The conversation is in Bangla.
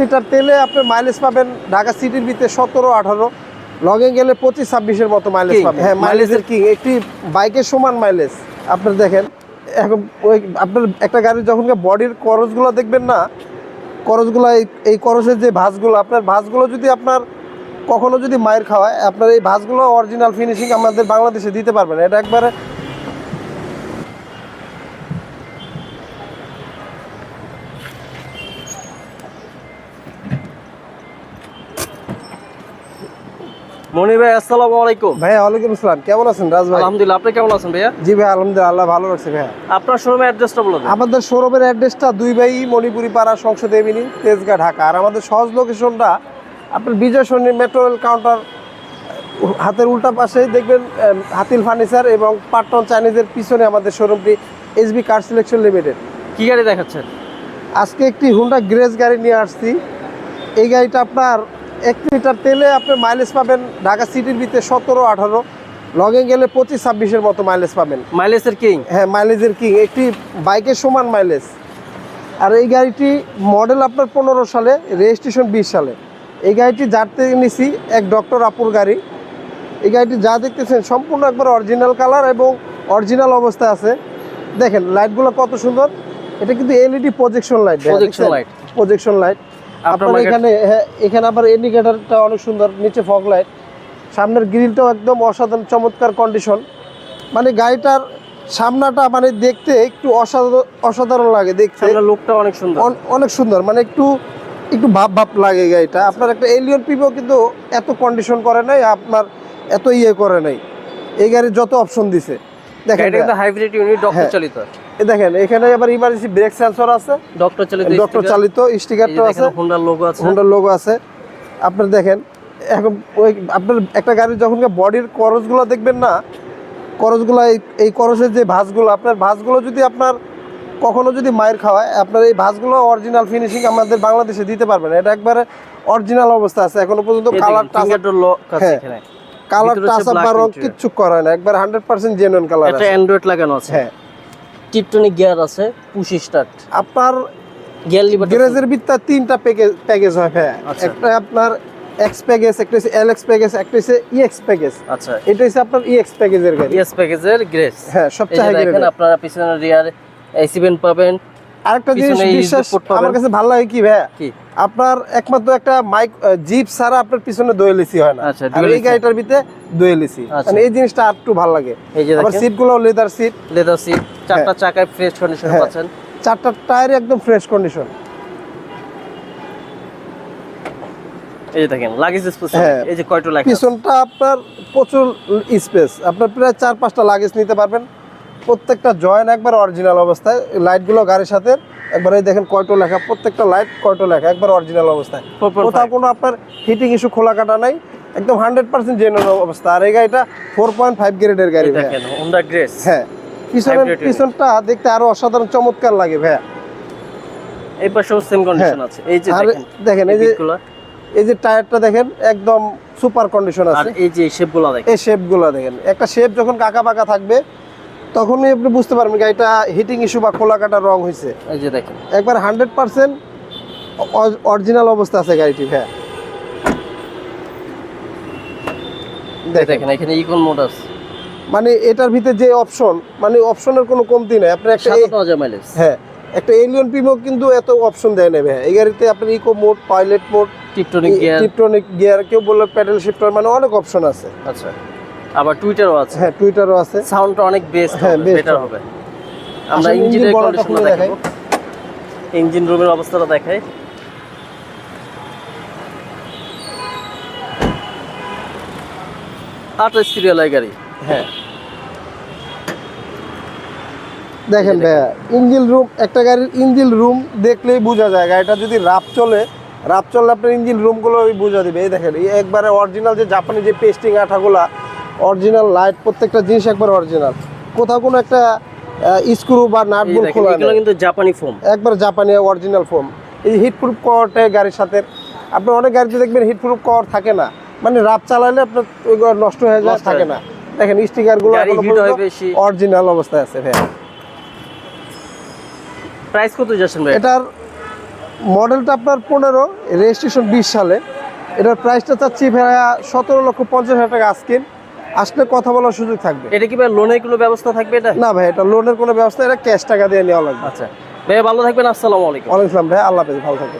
লিটার তেলে আপনি মাইলেজ পাবেন ঢাকা সিটির ভিতরে সতেরো আঠারো। লগে গেলে পঁচিশ ছাব্বিশের মতো মাইলেজ পাবেন। হ্যাঁ মাইলেজের কি একটি বাইকের সমান মাইলেজ আপনার দেখেন এখন ওই আপনার একটা গাড়ির যখন বডির করজগুলো দেখবেন না করজগুলো এই এই করজের যে ভাঁজগুলো আপনার ভাঁজগুলো যদি আপনার কখনো যদি মায়ের খাওয়ায় আপনার এই ভাঁজগুলো অরিজিনাল ফিনিশিং আমাদের বাংলাদেশে দিতে পারবেন এটা একবারে মনি ভাই আসসালামু আলাইকুম। ভাইয়া ওয়ালাইকুম আসসালাম। কেমন আছেন রাজ ভাই? আলহামদুলিল্লাহ আপনি কেমন আছেন ভাইয়া? জি ভাই আলহামদুলিল্লাহ আল্লাহ ভালো রাখছে ভাইয়া। আপনার শোরুমের অ্যাড্রেসটা বলে দিন। আমাদের শোরুমের অ্যাড্রেসটা দুই বাই মণিপুরি পাড়া সংসদ এমিনি তেজগাঁ ঢাকা। আর আমাদের সহজ লোকেশনটা আপনার Bijoy Sarani metro rail counter হাতের উল্টা পাশেই দেখবেন হাতিল ফার্নিচার এবং পাটন চাইনিজের পিছনে আমাদের শোরুমটি এসবি কার সিলেকশন লিমিটেড কি গাড়ি দেখাচ্ছেন? আজকে একটি হুন্ডা গ্রেস গাড়ি নিয়ে আসছি। এই গাড়িটা আপনার এক লিটার তেলে আপনি মাইলেজ পাবেন ঢাকা সিটির ভিতরে সতেরো আঠারো। লগে গেলে পঁচিশ ছাব্বিশের মতো মাইলেজ পাবেন। মাইলেজের কিং হ্যাঁ মাইলেজের কিং একটি বাইকের সমান মাইলেজ আর এই গাড়িটি মডেল আপনার পনেরো সালে রেজিস্ট্রেশন বিশ সালে। এই গাড়িটি থেকে নিছি এক ডক্টর আপুর গাড়ি। এই গাড়িটি যা দেখতেছেন সম্পূর্ণ একবার অরিজিনাল কালার এবং অরিজিনাল অবস্থায় আছে। দেখেন লাইটগুলো কত সুন্দর। এটা কিন্তু LED projection light projection light projection light আপনার এখানে হ্যাঁ এখানে আবার ইন্ডিকেটারটা অনেক সুন্দর নিচে ফগ লাইট সামনের গ্রিলটাও একদম অসাধারণ চমৎকার কন্ডিশন মানে গাড়িটার সামনাটা মানে দেখতে একটু অসাধারণ লাগে দেখতে। লুকটা অনেক সুন্দর। অনেক সুন্দর মানে একটু একটু ভাব ভাব লাগে গাড়িটা। আপনার একটা এলিয়ন পিপো কিন্তু এত কন্ডিশন করে নাই আপনার এত ইয়ে করে নাই। এই গাড়ির যত অপশন দিছে। দেখেন হাইব্রিড ইউনিট ডক্টর। চালিত দেখেন এখানে আবার ইমার্জেন্সি ব্রেক সেন্সর আছে। ডক্টর চালিত ডক্টর চালিত স্টিকারটাও আছে। হোন্ডার লোগো আছে। হোন্ডার লোগো আছে। আপনার দেখেন এখন ওই আপনার একটা গাড়ির যখন বডির করজগুলো দেখবেন না করজগুলো এই করজের যে ভাঁজগুলো আপনার ভাঁজগুলো যদি আপনার কখনো যদি মায়ের খাওয়ায় আপনার এই ভাঁজগুলো অরিজিনাল ফিনিশিং আমাদের বাংলাদেশে দিতে পারবেন এটা একবারে অরিজিনাল অবস্থা আছে। এখনও পর্যন্ত কালার হ্যাঁ। কালার টাচ আপ বা রং কিচ্ছু করা না। একবার hundred percent genuine colour Android লাগানো আছে। হ্যাঁ। টিপটনিক গিয়ার আছে পুশ স্টার্ট আপনার গিয়ার লিভার গ্যারেজের ভিতর তিনটা প্যাকেজ প্যাকেজ হয় ভাই আচ্ছা। একটা আপনার এক্স প্যাকেজ একটা হচ্ছে এলএক্স প্যাকেজ একটা হচ্ছে ইএক্স প্যাকেজ আচ্ছা। এটা হচ্ছে আপনার ইএক্স প্যাকেজের গাড়ি। ইএক্স প্যাকেজের গ্রেস হ্যাঁ সব সবচেয়ে হাই দেখেন গ্রেডের আপনারা পিছনের রিয়ার এসি ভেন্ট পাবেন আরেকটা জিনিস বিশ্বাস আমার কাছে ভালো লাগে কি ভাই কি? আপনার একমাত্র একটা মাইক জিপ ছাড়া আপনার পিছনে দোয়েল এসি হয় না। আচ্ছা, আর এই গাড়িটার ভিতরে দোয়েল এসি আচ্ছা। মানে এই জিনিসটা আর একটু ভালো লাগে। এই যে আবার সিটগুলো লেদার সিট লেদার সিট চারটা চাকায় ফ্রেশ কন্ডিশনে হ্যাঁ। পাচ্ছেন। চারটা টায়ার একদম ফ্রেশ কন্ডিশন এই যে দেখেন লাগেজ স্পেস হ্যাঁ। এই যে কয়টো আছে। পিছনটা আপনার প্রচুর স্পেস আপনার প্রায় চার পাঁচটা লাগেজ নিতে পারবেন। প্রত্যেকটা জয়েন একবার অরিজিনাল অবস্থায় লাইটগুলো গাড়ির সাথে একবার এই দেখেন কয়টো লেখা প্রত্যেকটা লাইট কয়টো লেখা একবার অরিজিনাল অবস্থায়। কোথাও কোনো আপনার হিটিং ইস্যু খোলা কাটা নাই একদম হান্ড্রেড পার্সেন্ট জেনুইন অবস্থা। আর এই গাড়িটা ফোর পয়েন্ট ফাইভ গ্রেডের গাড়ি হোন্ডা গ্রেস হ্যাঁ পিছনের পিছনটা দেখতে আরও অসাধারণ চমৎকার লাগে ভাইয়া। এই পাশেও সেম কন্ডিশন হ্যাঁ। আছে। এই যে দেখেন দেখেন এই যে এই যে টায়ারটা দেখেন একদম সুপার কন্ডিশন আছে। এই যে শেপগুলো দেখেন। এই শেপগুলো দেখেন। একটা শেপ যখন কাকা পাকা থাকবে তখনই আপনি বুঝতে পারবেন গাড়িটা হিটিং ইস্যু বা খোলা কাটা রং হয়েছে এই যে দেখেন। একবার হান্ড্রেড পার্সেন্ট অরিজিনাল অবস্থা আছে গাড়িটি হ্যাঁ। দেখেন। এখানে ইকন মোড আছে। মানে এটার ভিতরে যে অপশন মানে অপশনের কোনো কমতি নাই। আপনার একটা হ্যাঁ একটা এলিয়ন পিমো কিন্তু এত অপশন দেয় নেবে এই গাড়িতে আপনার eco mode pilot mode tiptronic gear tiptronic gear কেউ বললে প্যাডেল শিফটার মানে অনেক অপশন আছে। আচ্ছা। আবার টুইটারও আছে। হ্যাঁ টুইটারও আছে। সাউন্ডটা অনেক বেস্ট হ্যাঁ, বেটার হবে। আমরা ইঞ্জিনের কন্ডিশনটা দেখাবো। ইঞ্জিন রুমের অবস্থাটা দেখাই। আঠাশ সিরিয়াল গাড়ি। হ্যাঁ। দেখেন ভাইয়া ইঞ্জিন রুম একটা গাড়ির ইঞ্জিন রুম দেখলেই বোঝা যায়। গাড়িটা যদি রাপ চলে রাপ চললে আপনার ইঞ্জিন রুমগুলো বুঝা দিবে। এই দেখেন এই একবারে অরিজিনাল যে জাপানি যে পেস্টিং আঠাগুলা অরিজিনাল লাইট প্রত্যেকটা জিনিস একবার অরিজিনাল। কোথাও কোনো একটা স্ক্রু বা নাট খোলা নেই। কিন্তু জাপানি ফোম। একবার জাপানি অরিজিনাল ফোম। এই হিট প্রুফ কভারটা গাড়ির সাথে। আপনি অনেক গাড়িতে দেখবেন হিট প্রুফ কভার থাকে না। মানে রাত চালালে আপনার ওইগুলো নষ্ট হয়ে যায় থাকে না। দেখেন স্টিকারগুলো হয় অরিজিনাল অবস্থায় আছে ভাই প্রাইস কত যাচ্ছেন ভাই? এটার মডেলটা আপনার পনেরো রেজিস্ট্রেশন বিশ সালে। এটার প্রাইসটা চাচ্ছি ভাইয়া সতেরো লক্ষ পঞ্চাশ হাজার টাকা আজকিন আসলে কথা বলার সুযোগ থাকবে। এটা কি ভাই লোনের কোনো ব্যবস্থা থাকবে এটা? না ভাই এটা লোনের কোনো ব্যবস্থা এটা ক্যাশ টাকা দিয়ে নেওয়া লাগবে। আচ্ছা। ভাই ভালো থাকবেন আসসালামু আলাইকুম। ওয়ালাইকুম আসসালাম ভাই আল্লাহ হাফেজ ভালো থাকবে